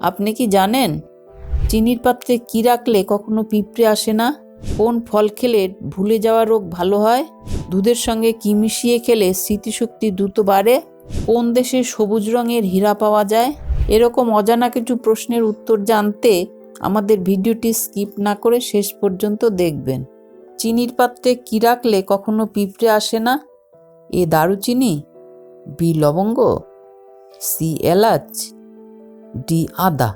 আপনি কি জানেন? চিনির পাত্রে কি রাখলে কখনো পিঁপড়ে আসে না? কোন ফল খেলে ভুলে যাওয়া রোগ ভালো হয়? দুধের সঙ্গে কি মিশিয়ে খেলে স্মৃতিশক্তি দ্রুত বাড়ে? কোন দেশে সবুজ রঙের হীরা পাওয়া যায়? এরকম অজানা কিছু প্রশ্নের উত্তর জানতে আমাদের ভিডিওটি স্কিপ না করে শেষ পর্যন্ত দেখবেন। চিনির পাত্রে কি রাখলে কখনো পিঁপড়ে আসে না? এ দারুচিনি? বি লবঙ্গ? সি এলাচ? ডি আদা।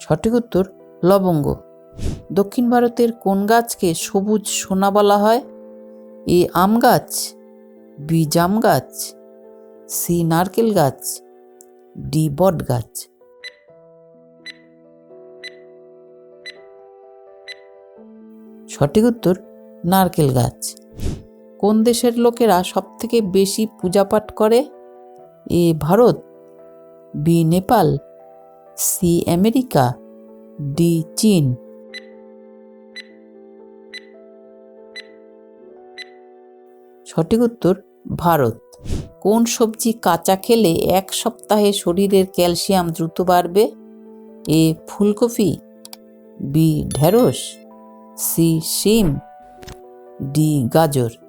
সঠিক উত্তর, লবঙ্গ। দক্ষিণ ভারতের কোন গাছকে সবুজ সোনা বলা হয়? এ আম গাছ, বি জাম গাছ, সি নারকেল গাছ, ডি বট গাছ। সঠিক উত্তর, নারকেল গাছ। কোন দেশের লোকেরা সবথেকে বেশি পূজাপাঠ করে? A Bharat, B Nepal, C America, D চীন। সঠিক উত্তর, ভারত। কোন সবজি কাঁচা খেলে এক সপ্তাহে শরীরের ক্যালসিয়াম দ্রুত বাড়বে? এ ফুলকপি, বি ঢেঁড়স, সি শিম, ডি গাজর।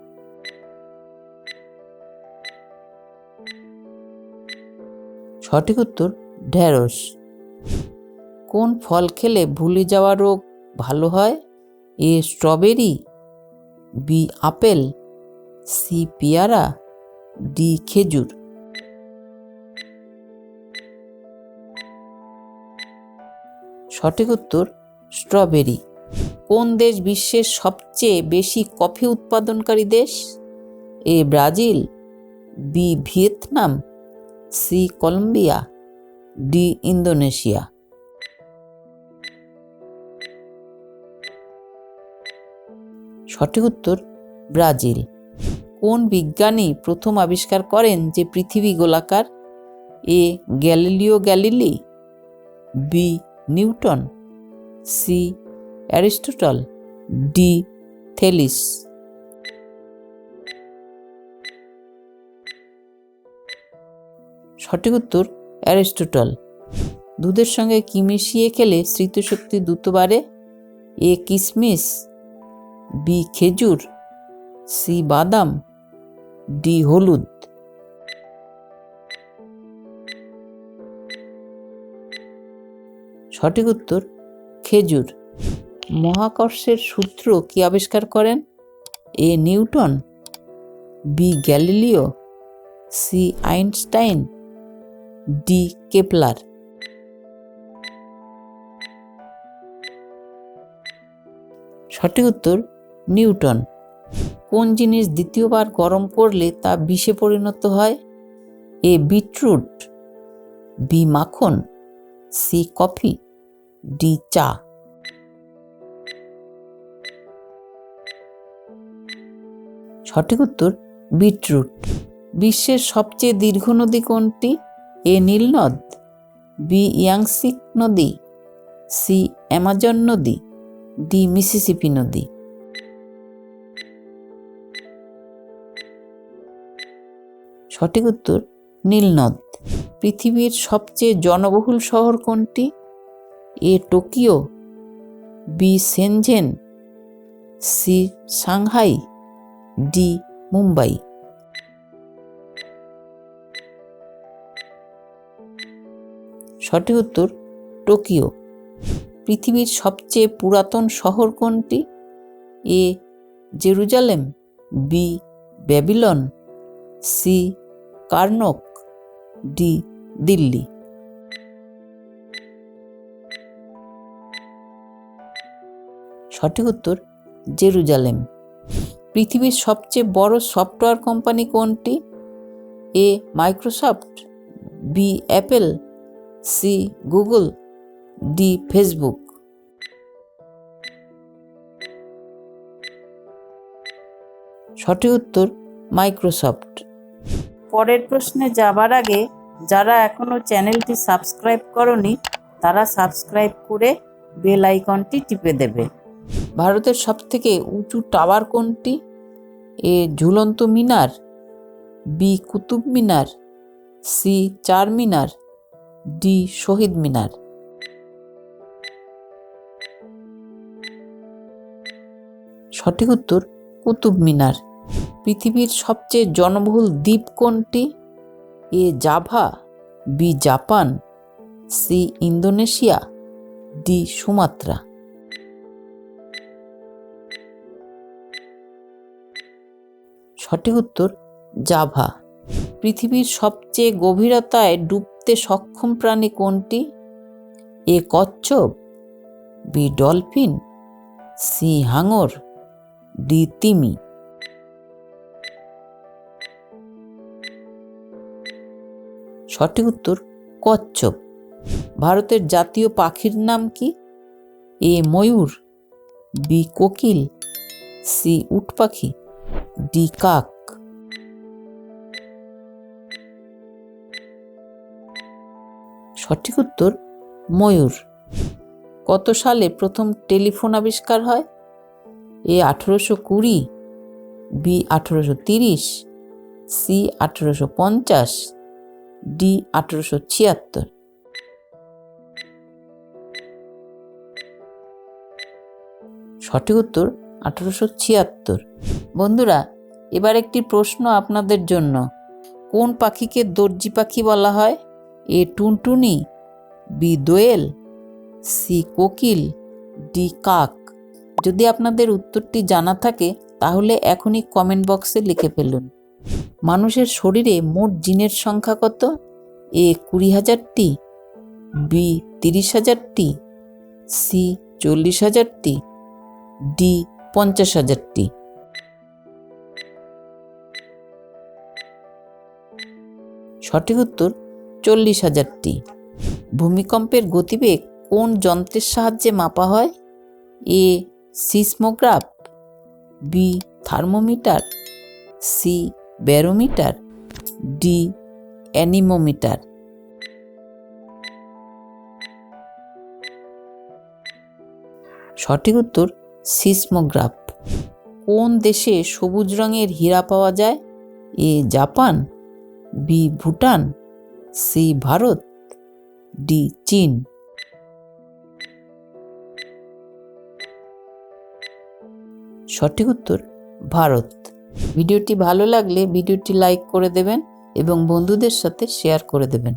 সঠিক উত্তর, ঢেঁড়স। কোন ফল খেলে ভুলে যাওয়া রোগ ভালো হয়? A strawberry, B apple, C পেয়ারা, ডি খেজুর। সঠিক উত্তর, স্ট্রবেরি। কোন দেশ বিশ্বের সবচেয়ে বেশি কফি উৎপাদনকারী দেশ? A Brazil, B Vietnam C Colombia, D Indonesia. সঠিক উত্তর, ব্রাজিল। কোন বিজ্ঞানী প্রথম আবিষ্কার করেন যে পৃথিবী গোলাকার? A Galileo Galilei, B Newton, C Aristotle, D Thales. সঠিক উত্তর, অ্যারিস্টটল। দুধের সঙ্গে কি মিশিয়ে খেলে স্মৃতিশক্তি দ্রুত বাড়ে? এ কিশমিশ বি খেজুর, সি বাদাম, ডি হলুদ। সঠিক উত্তর, খেজুর। মহাকর্ষের সূত্র কি আবিষ্কার করেন? A Newton, B Galileo, C Einstein. D Kepler. সঠিক উত্তর, নিউটন। কোন জিনিস দ্বিতীয়বার গরম করলে তা বিষে পরিণত হয়? এ বিটরুট, বি মাখন, সি কফি, ডি চা। সঠিক উত্তর, বিটরুট। বিশ্বের সবচেয়ে দীর্ঘ নদী কোনটি? এ নীলনদ বি ইয়াংসিক নদী, সি অ্যামাজন নদী, ডি মিসিসিপি নদী। সঠিক উত্তর নীলনদ পৃথিবীর সবচেয়ে জনবহুল শহর কোনটি? A Tokyo, B Shenzhen, C Shanghai, D Mumbai. সঠিক উত্তর, টোকিও। পৃথিবীর সবচেয়ে পুরাতন শহর কোনটি? A, Jerusalem, B, Babylon, C, Karnak, D, Delhi. সঠিক উত্তর, জেরুজালেম। পৃথিবীর সবচেয়ে বড় সফটওয়্যার কোম্পানি কোনটি? A, Microsoft, B, Apple C Google D Facebook. সঠিক উত্তর মাইক্রোসফট। পরের প্রশ্নে যাবার আগে যারা এখনও চ্যানেলটি সাবস্ক্রাইব করনি তারা সাবস্ক্রাইব করে বেল আইকনটি টিপে দেবে। ভারতের সবথেকে উঁচু টাওয়ার কোনটি? এ ঝুলন্ত মিনার B Qutub Minar C Charminar D শহীদ মিনার। সঠিক উত্তর, কুতুব মিনার। পৃথিবীর সবচেয়ে জনবহুল দ্বীপ কোনটি? A Java, B Japan, C Indonesia, D Sumatra. সঠিক উত্তর, জাভা। পৃথিবীর সবচেয়ে গভীরতায় ডুবতে সক্ষম প্রাণী কোনটি? এ কচ্ছপ, বি ডলফিন, সি হাঙর, ডি তিমি। সঠিক উত্তর, কচ্ছপ। ভারতের জাতীয় পাখির নাম কি? এ ময়ূর, বি কোকিল, সি উট পাখি, ডি কাক। সঠিক উত্তর, ময়ূর। কত সালে প্রথম টেলিফোন আবিষ্কার হয়? এ আঠেরোশো কুড়ি, বি আঠেরোশো তিরিশ, সি আঠেরোশো পঞ্চাশ, ডি আঠেরোশো ছিয়াত্তর। সঠিক উত্তর, আঠেরোশো ছিয়াত্তর। বন্ধুরা, এবার একটি প্রশ্ন আপনাদের জন্য। কোন পাখিকে দর্জি পাখি বলা হয়? এ টুনটুনি বি দোয়েল সি কোকিল, ডি কাক। যদি আপনাদের উত্তরটি জানা থাকে, তাহলে এখনই কমেন্ট বক্সে লিখে ফেলুন। মানুষের শরীরে মোট জিনের সংখ্যা কত? এ কুড়ি হাজারটি, বি তিরিশ হাজারটি, সি চল্লিশ হাজারটি, ডি পঞ্চাশ হাজারটি। সঠিক উত্তর চল্লিশ হাজারটি। ভূমিকম্পের গতিবেগ কোন যন্ত্রের সাহায্যে মাপা হয়? A, seismograph, B, thermometer, C, barometer, D, anemometer. সঠিক উত্তর, সিসমোগ্রাফ। কোন দেশে সবুজ রঙের হীরা পাওয়া যায়? A, Japan, B, Bhutan C Bharat, D চীন। সঠিক উত্তর, ভারত। ভিডিওটি ভালো লাগলে ভিডিওটি লাইক করে দেবেন এবং বন্ধুদের সাথে শেয়ার করে দেবেন।